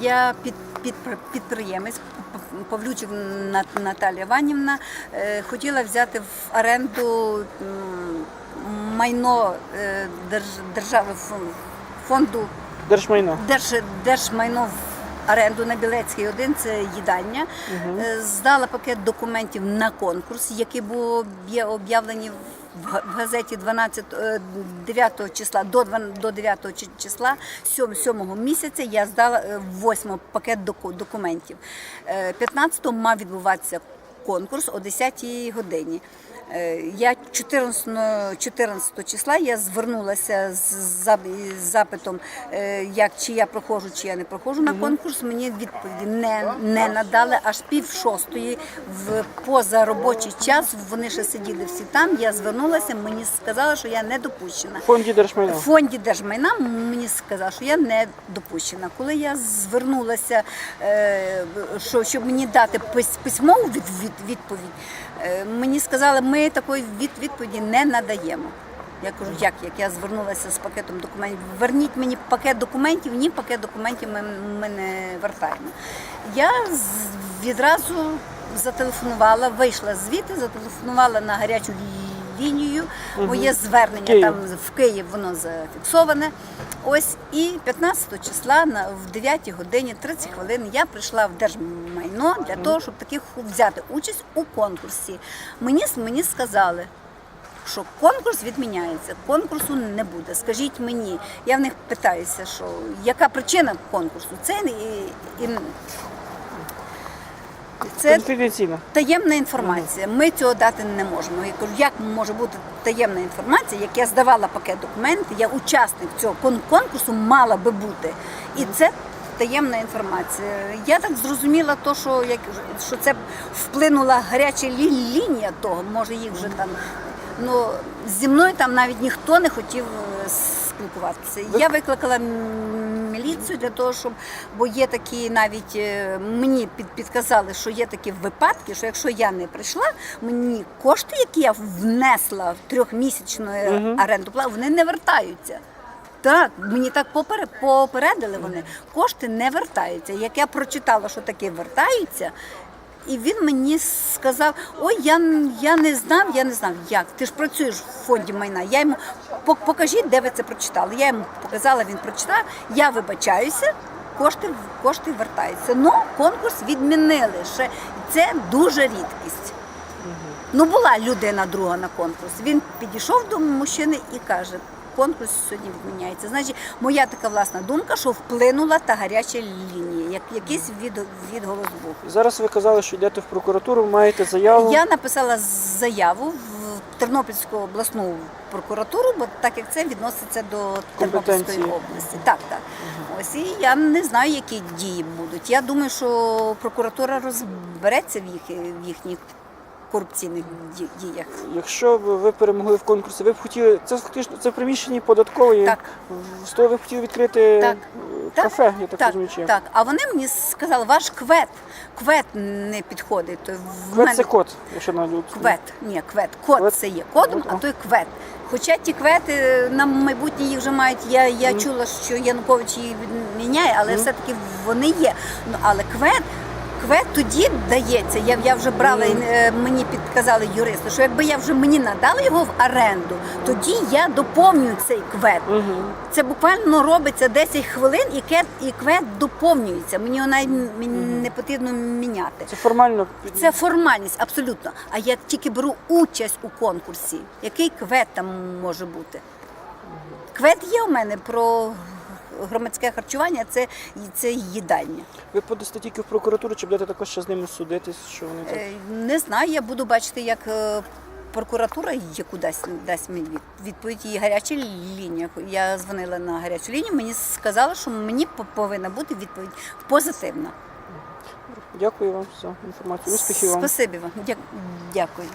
Я під, під, підприємець Павлючик На- Наталія Іванівна е, хотіла взяти в оренду майно е, держави фон- фонду Держмайно. Держ, держмайно в оренду на Білецькій 1, це їдальня. Е, Здала пакет документів на конкурс, який був об'я- об'явлений в в газеті 12, е, 9 числа до 12 до 9 числа 7, 7 місяця. Я здала 8 пакет документів. Е, 15 мав відбуватися конкурс о 10 годині. Е, Я 14, 14 числа я звернулася з зап- з запитом, е, як чи я проходжу, чи я не проходжу на конкурс. Мені відповіді не, не надали аж пів шостої в позаробочий час. Вони ще сиділи всі там. Я звернулася, мені сказали, що я не допущена. В фонді Держмайно. В фонді держмайна мені сказали, що я не допущена. Коли я звернулася, е, що щоб мені дати пис- письмову від, від, відповідь, мені сказали, ми такої від, відповіді не надаємо. Я кажу, як, як я звернулася з пакетом документів. Верніть мені пакет документів, ні, пакет документів ми, ми не вертаємо. Я відразу зателефонувала, вийшла звідти, зателефонувала на гарячу лінію. Моє звернення Київ. там в Київ воно зафіксоване. Ось і 15 числа на в 9 годині 30 хвилин я прийшла в держмайно для того, щоб таких взяти участь у конкурсі. Мені мені сказали. Що конкурс відміняється, конкурсу не буде. Скажіть мені, я в них питаюся, що яка причина конкурсу? Це і, і, це таємна інформація. Ми цього дати не можемо. Я кажу, як може бути таємна інформація, як я здавала пакет документів, я учасник цього кон- конкурсу мала би бути. І це таємна інформація. Я так зрозуміла, то, що, як, що це вплинула гаряча лі- лінія того, може їх вже там. Ну, зі мною там навіть ніхто не хотів е, спілкуватися. Я викликала міліцію для того, щоб бо є такі навіть е, мені під, підказали, що є такі випадки, що якщо я не прийшла, мені кошти, які я внесла в трьохмісячну е, оренду вони не вертаються. Так, мені так попере- попередили вони. Кошти не вертаються. Як я прочитала, що таке вертаються, і він мені сказав: ой, я, я не знав, я не знав, як. Ти ж працюєш в фонді майна. Я йому «Пок- покажіть, де ви це прочитали. Я йому показала, він прочитав. Я вибачаюся. Кошти кошти вертаються. Ну, конкурс відмінили. Ще це дуже рідкість. Ну, була людина друга на конкурс. Він підійшов до мужчини і каже: конкурс сьогодні відміняється. Значить, моя така власна думка, що вплинула та гаряча лінія, як якийсь від, відголос був. Зараз ви казали, що йдете в прокуратуру, маєте заяву. Я написала заяву в Тернопільську обласну прокуратуру, бо так як це відноситься до Тернопільської області. Так, так. Ось і я не знаю, які дії будуть. Я думаю, що прокуратура розбереться в їх в їхніх корупційних діях. Якщо б ви перемогли в конкурсі, ви б хотіли. Це фактично це в приміщенні податкової. Так. З того ви б хотіли відкрити Так. е, Так, кафе, я так, так, розумію. чи так. А вони мені сказали, ваш квет, квет не підходить. То в Квет мене- це код, якщо на. Квет, ні, квет. Код Квет? це є кодом, Код, а а. той квет. Хоча ті квети на майбутнє їх вже мають. Я, я чула, що Янукович її відміняє, але все-таки вони є. Ну але квет. Квет тоді дається. Я, я вже брала, е, мені підказали юристи, що якби я вже мені надала його в оренду, тоді я доповнюю цей квет. Це буквально робиться 10 хвилин, і квет, і квет доповнюється. Мені його навіть м- не потрібно міняти. Це формально Це формальність, абсолютно. А я тільки беру участь у конкурсі. Який квет там може бути? Квет є у мене про громадське харчування, це, це їдальня. ви подасте тільки в прокуратуру, чи будете також ще з ними судитись, що вони так. Е, Не знаю, я буду бачити, як е, прокуратура яку дасть, дасть мені відповідь. І гаряча лінія. Я дзвонила на гарячу лінію, мені сказали, що мені повинна бути відповідь позитивна. Дякую вам за інформацію. Успіхів вам. Спасибі вам. Дякую.